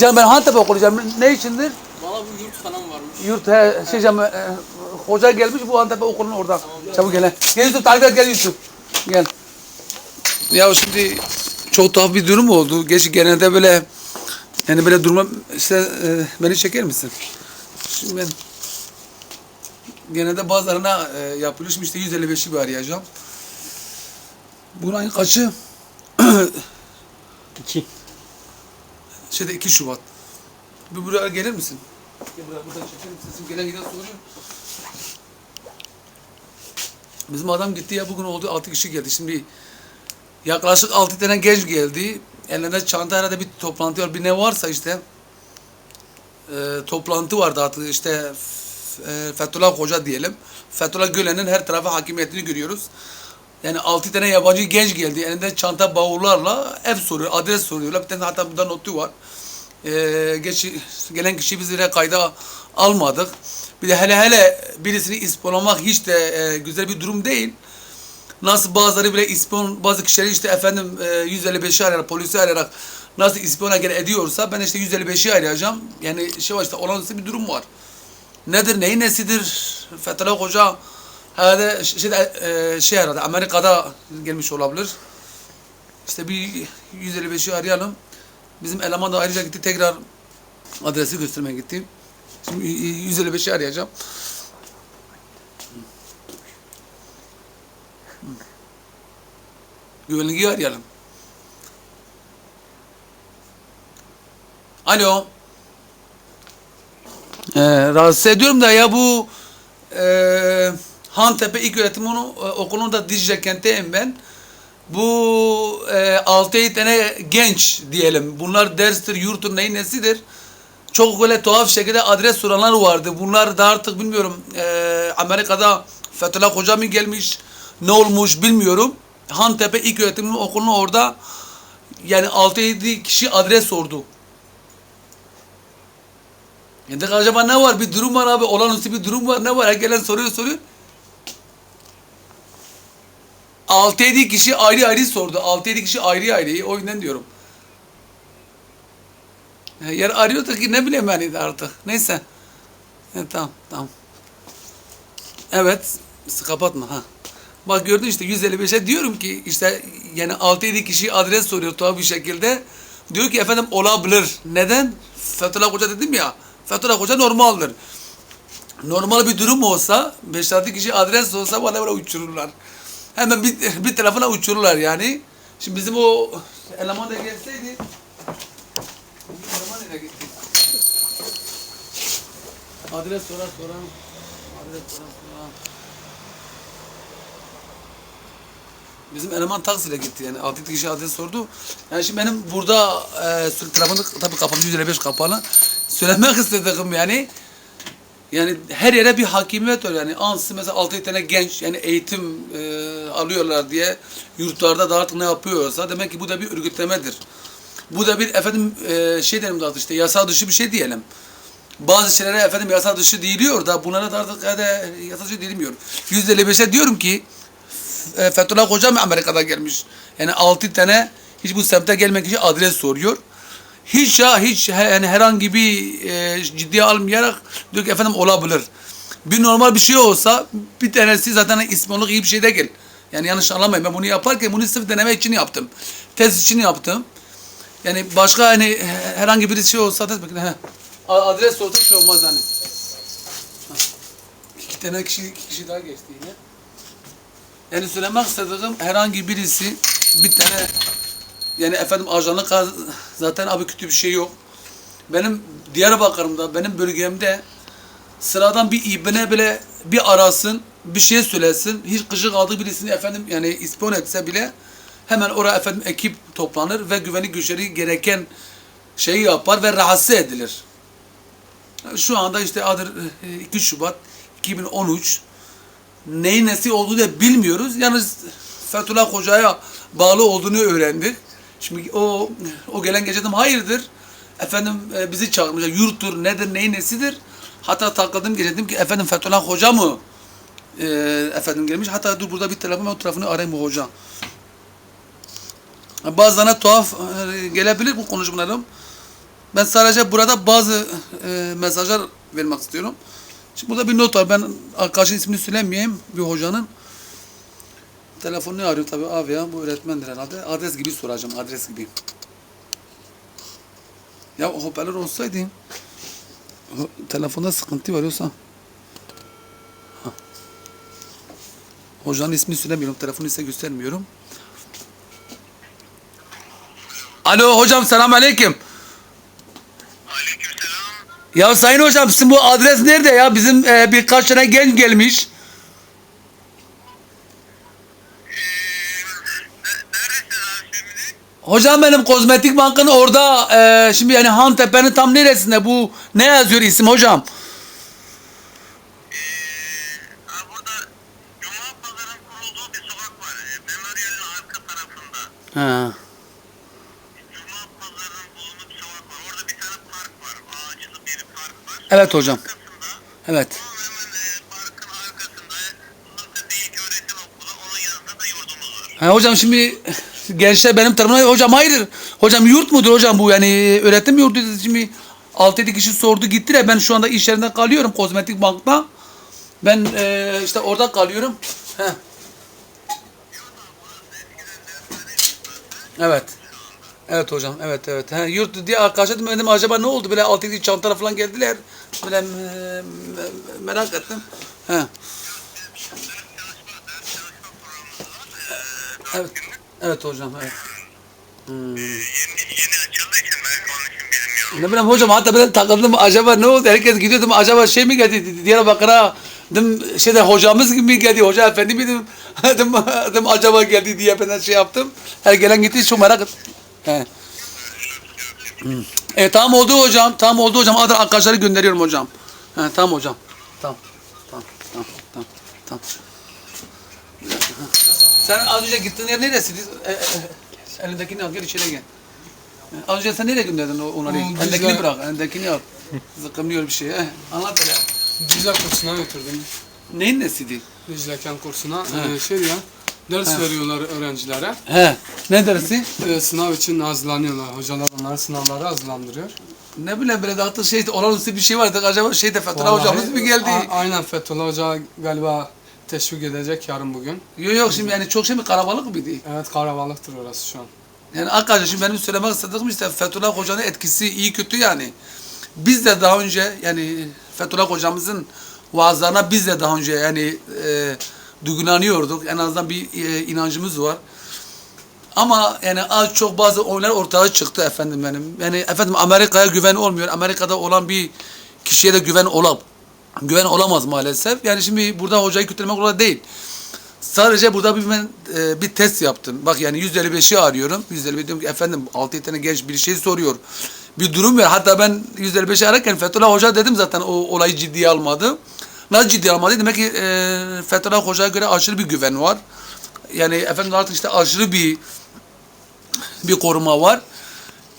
Canım ben Hantep'e okuyacağım. Ne içindir? Valla bu yurt falan varmış. Yurt he, şey canım, e, hoca gelmiş bu Antep'e okulun orada. Çabuk gel. Gel Yusuf takip et gel Yusuf. Gel. Ya şimdi çok tuhaf bir durum oldu. Geç genelde böyle yani böyle durma işte e, beni çeker misin? Şimdi ben genelde bazılarına e. Şimdi işte 155'i bir arayacağım. Bunun kaçı? İki. Şeyde 2 Şubat. Bir buraya gelir misin? Gel buraya buradan çekelim. Sesim gelen giden soruyor. Bizim adam gitti ya bugün oldu 6 kişi geldi. Şimdi yaklaşık 6 tane genç geldi. Ellerinde çanta herhalde bir toplantı var. Bir ne varsa işte e, toplantı vardı artık işte e, Fethullah Hoca diyelim. Fethullah Gülen'in her tarafa hakimiyetini görüyoruz. Yani 6 tane yabancı genç geldi. Elinde çanta bavullarla ev soruyor, adres soruyorlar. Bir tane hatta burada notu var. Ee, geç, gelen kişi biz bile kayda almadık. Bir de hele hele birisini ispiyonlamak hiç de e, güzel bir durum değil. Nasıl bazıları bile ispiyon, bazı kişileri işte efendim e, 155'i arayarak, polisi arayarak nasıl ispiyona gene ediyorsa ben işte 155'i arayacağım. Yani şey var işte olağanüstü bir durum var. Nedir, neyin nesidir? Fethullah Hoca herhalde şey, e, şey herhalde Amerika'da gelmiş olabilir. İşte bir 155'i arayalım. Bizim eleman da ayrıca gitti tekrar adresi göstermeye gitti. Şimdi 155'i arayacağım. Güvenliği arayalım. Alo. Ee, rahatsız ediyorum da ya bu e, Hantepe İlk Öğretim Onu- e, Okulu'nda Dicle kentteyim ben. Bu e, 6-7 tane genç diyelim. Bunlar derstir, yurttur, neyin nesidir? Çok böyle tuhaf şekilde adres soranlar vardı. Bunlar da artık bilmiyorum e, Amerika'da Fethullah Hoca mı gelmiş, ne olmuş bilmiyorum. Hantepe İlk Öğretim Okulu'nu orada yani 6-7 kişi adres sordu. Yani acaba ne var? Bir durum var abi. Olağanüstü bir durum var. Ne var? Her gelen soruyor soruyor. 6-7 kişi ayrı ayrı sordu. 6-7 kişi ayrı ayrı. O yüzden diyorum. Yer arıyordu ki ne bileyim yani artık. Neyse. Evet, tamam tamam. Evet. Kapatma ha. Bak gördün işte 155'e diyorum ki işte yani 6-7 kişi adres soruyor tuhaf bir şekilde. Diyor ki efendim olabilir. Neden? Fethullah Hoca dedim ya. Fethullah Hoca normaldir. Normal bir durum olsa 5-6 kişi adres olsa bana böyle uçururlar. Hemen bir, bir tarafına uçururlar yani. Şimdi bizim o eleman da gelseydi eleman gitti? Adres sorar soran adres sorar Bizim eleman taksiyle gitti yani. 6 kişi adres sordu. Yani şimdi benim burada e, telefonu tabii kapalı 155 kapalı. Söylemek istediğim yani yani her yere bir hakimiyet var yani. Ansız mesela 6 tane genç yani eğitim e, alıyorlar diye yurtlarda da artık ne yapıyorsa demek ki bu da bir örgütlemedir. Bu da bir efendim e, şey derim daha işte yasa dışı bir şey diyelim. Bazı şeylere efendim yasa dışı değiliyor da bunlara da artık hadi yasa dışı değilmiyor. %55'e diyorum ki e, Fethullah Hoca mı Amerika'da gelmiş? Yani 6 tane hiç bu semte gelmek için adres soruyor. Hiç ya hiç yani herhangi bir e, ciddiye almayarak diyor ki efendim olabilir. Bir normal bir şey olsa bir tanesi zaten ismoluk iyi bir şey değil. Yani yanlış anlamayın ben bunu yaparken bunu sırf deneme için yaptım. Test için yaptım. Yani başka hani he- herhangi bir şey olsa da bakın Adres sorsak şey olmaz hani. Ha. İki tane kişi, iki kişi daha geçti yine. Yani söylemek istediğim herhangi birisi bir tane yani efendim ajanlık zaten abi kötü bir şey yok. Benim Diyarbakır'ımda, benim bölgemde sıradan bir ibne bile bir arasın, bir şey söylesin, hiç kışı kaldığı birisini efendim yani ispiyon etse bile hemen oraya efendim ekip toplanır ve güvenlik güçleri gereken şeyi yapar ve rahatsız edilir. Şu anda işte adır e, 2 Şubat 2013 neyin nesi olduğunu da bilmiyoruz. Yalnız Fethullah Hoca'ya bağlı olduğunu öğrendik. Şimdi o o gelen gece dedim hayırdır? Efendim e, bizi çağırmışlar. Yurttur, nedir, neyin nesidir? Hatta takıldım gece dedim ki efendim Fethullah Hoca mı? E, efendim gelmiş. Hatta dur burada bir telefon o tarafını arayayım bu hoca. Bazılarına tuhaf e, gelebilir bu konuşmalarım. Ben sadece burada bazı e, mesajlar vermek istiyorum. Şimdi burada bir not var. Ben arkadaşın ismini söylemeyeyim. Bir hocanın. Telefonunu arıyor tabii abi ya. Bu öğretmendir herhalde. Adres gibi soracağım. Adres gibi. Ya hoparlör olsaydı telefonda sıkıntı var yoksa. Ha. Hocanın ismini söylemiyorum. Telefonu ise göstermiyorum. Alo hocam selam aleyküm. Aleykümselam. Ya sayın hocam sizin bu adres nerede ya? Bizim e, birkaç tane genç gelmiş. Ne- Neredesiniz abi şimdi? Hocam benim kozmetik bankın orada e, şimdi yani Hantepe'nin tam neresinde bu ne yazıyor isim hocam? Ee, ha burada Cuma Pazarı'nın kurulduğu bir sokak var. Ee, Memorial'in arka tarafında. Ha. Cuma Pazarı'nın bulunduğu bir sokak var. Orada bir tane park var. Ağaçlı bir park var. Evet hocam. Arkasında, Evet. hemen e. Ha, hocam şimdi gençler benim tarafımda hocam hayır. Hocam yurt mudur hocam bu yani öğretim yurdu şimdi 6-7 kişi sordu gitti de ben şu anda iş yerinde kalıyorum kozmetik bankta. Ben e, işte orada kalıyorum. Heh. Evet. Evet hocam evet evet. He, yurt diye arkadaşa dedim, dedim acaba ne oldu böyle 6-7 çantara falan geldiler. Böyle e, me- merak ettim. He. Evet. Evet hocam evet. Yeni, yeni açıldığı için belki onun için bilmiyorum. Ne bileyim hocam hatta ben takıldım acaba ne oldu herkes gidiyordum acaba şey mi geldi Diyarbakır'a dedim şeyde hocamız gibi mi geldi hoca efendi mi dedim dedim, dedim acaba geldi diye ben şey yaptım her gelen gitti çok merak ettim. He. Hmm. E tamam oldu hocam tamam oldu hocam Adar arkadaşları gönderiyorum hocam. He, tamam hocam. Tamam. Tamam. Tamam. Tamam. Tamam. Sen az önce gittiğin yer neresiydi? E, e, e, elindekini al gel içeri gel. Az önce sen nereye gönderdin onları? O Elindekini bizler- bırak, elindekini al. Zıkkımlıyor bir şey. He. Anlat hele. Dicle kursuna götürdüm. Neyin nesiydi? Dicleken kursuna. He. Ee, şey ya, ders veriyorlar öğrencilere. He. Ne dersi? Ee, sınav için hazırlanıyorlar. Hocalar onları sınavlara hazırlandırıyor. Ne bileyim böyle dağıtı şey olağanüstü bir şey vardı. Acaba şeyde Fethullah Vallahi- hocamız mı geldi? A- aynen Fethullah Hoca galiba teşvik edecek yarın bugün. Yok yok şimdi yani çok şey mi karabalık mıydı? Evet Karabalık'tır orası şu an. Yani arkadaşlar şimdi benim söylemek istediğim işte Fethullah Hoca'nın etkisi iyi kötü yani. Biz de daha önce yani Fethullah Hocamızın vaazlarına biz de daha önce yani e, duygulanıyorduk. En azından bir e, inancımız var. Ama yani az çok bazı oyunlar ortaya çıktı efendim benim. Yani efendim Amerika'ya güven olmuyor. Amerika'da olan bir kişiye de güven olam. Güven olamaz maalesef. Yani şimdi burada hocayı kötülemek orada değil. Sadece burada bir ben e, bir test yaptım. Bak yani 155'i arıyorum. 155 diyorum ki efendim 6 tane genç bir şey soruyor. Bir durum var. Hatta ben 155'i ararken Fethullah Hoca dedim zaten o olayı ciddiye almadı. Nasıl ciddiye almadı? Demek ki e, Fethullah Hoca'ya göre aşırı bir güven var. Yani efendim artık işte aşırı bir bir koruma var.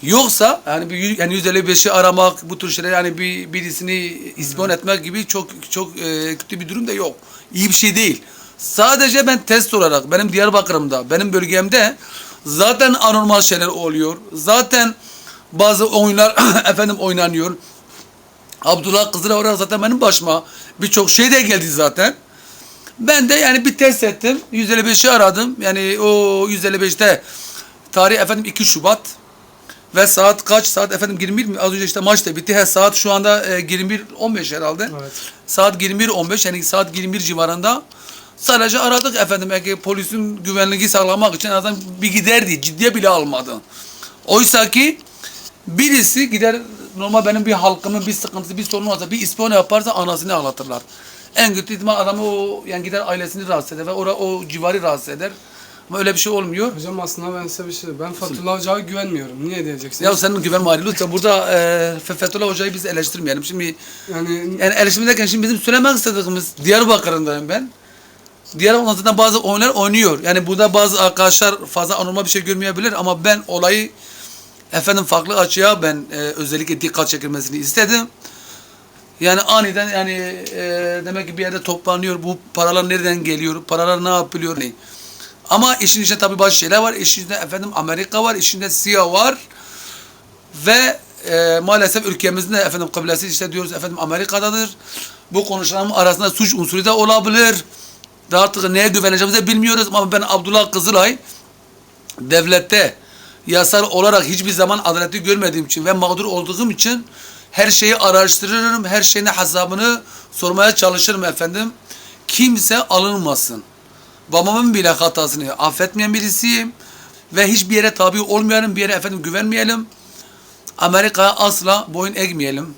Yoksa yani bir yani 155'i aramak bu tür şeyler yani bir birisini ispiyon etmek gibi çok çok e, kötü bir durum da yok. İyi bir şey değil. Sadece ben test olarak benim Diyarbakır'ımda, benim bölgemde zaten anormal şeyler oluyor. Zaten bazı oyunlar efendim oynanıyor. Abdullah Kızıl'a olarak zaten benim başıma birçok şey de geldi zaten. Ben de yani bir test ettim. 155'i aradım. Yani o 155'te tarih efendim 2 Şubat ve saat kaç saat efendim 21 mi? Az önce işte maç da bitti. He, saat şu anda e, 21.15 herhalde. Evet. Saat 21.15 yani saat 21 civarında. Sadece aradık efendim. Belki polisin güvenliği sağlamak için azından bir giderdi. Ciddiye bile almadı. Oysa ki birisi gider normal benim bir halkımın bir sıkıntısı bir sorunu varsa bir ispiyon yaparsa anasını ağlatırlar. En kötü ihtimal adamı o yani gider ailesini rahatsız eder ve ora, o civarı rahatsız eder. Ama öyle bir şey olmuyor. Hocam aslında ben size bir şey Ben Fethullah Hoca'ya güvenmiyorum. Niye diyeceksiniz? Ya senin güven mali lütfen burada e, Fe- Fethullah Hoca'yı biz eleştirmeyelim. Şimdi yani yani eleştirme derken şimdi bizim söylemek istediğimiz Diyarbakır'ındayım ben. Diyarbakır'da zaten bazı oyunlar oynuyor. Yani burada bazı arkadaşlar fazla anormal bir şey görmeyebilir ama ben olayı efendim farklı açıya ben e, özellikle dikkat çekilmesini istedim. Yani aniden yani e, demek ki bir yerde toplanıyor. Bu paralar nereden geliyor? Paralar ne yapılıyor? Ne? Ama işin içinde tabii bazı şeyler var. İşin içinde efendim Amerika var. işinde CIA var. Ve e, maalesef ülkemizin de efendim kıblesi işte diyoruz efendim Amerika'dadır. Bu konuşanların arasında suç unsuru da olabilir. Daha artık neye güveneceğimizi bilmiyoruz ama ben Abdullah Kızılay devlette yasal olarak hiçbir zaman adaleti görmediğim için ve mağdur olduğum için her şeyi araştırırım, her şeyin hesabını sormaya çalışırım efendim. Kimse alınmasın. Babamın bile hatasını affetmeyen birisiyim ve hiçbir yere tabi olmayalım, bir yere efendim güvenmeyelim. Amerika'ya asla boyun eğmeyelim.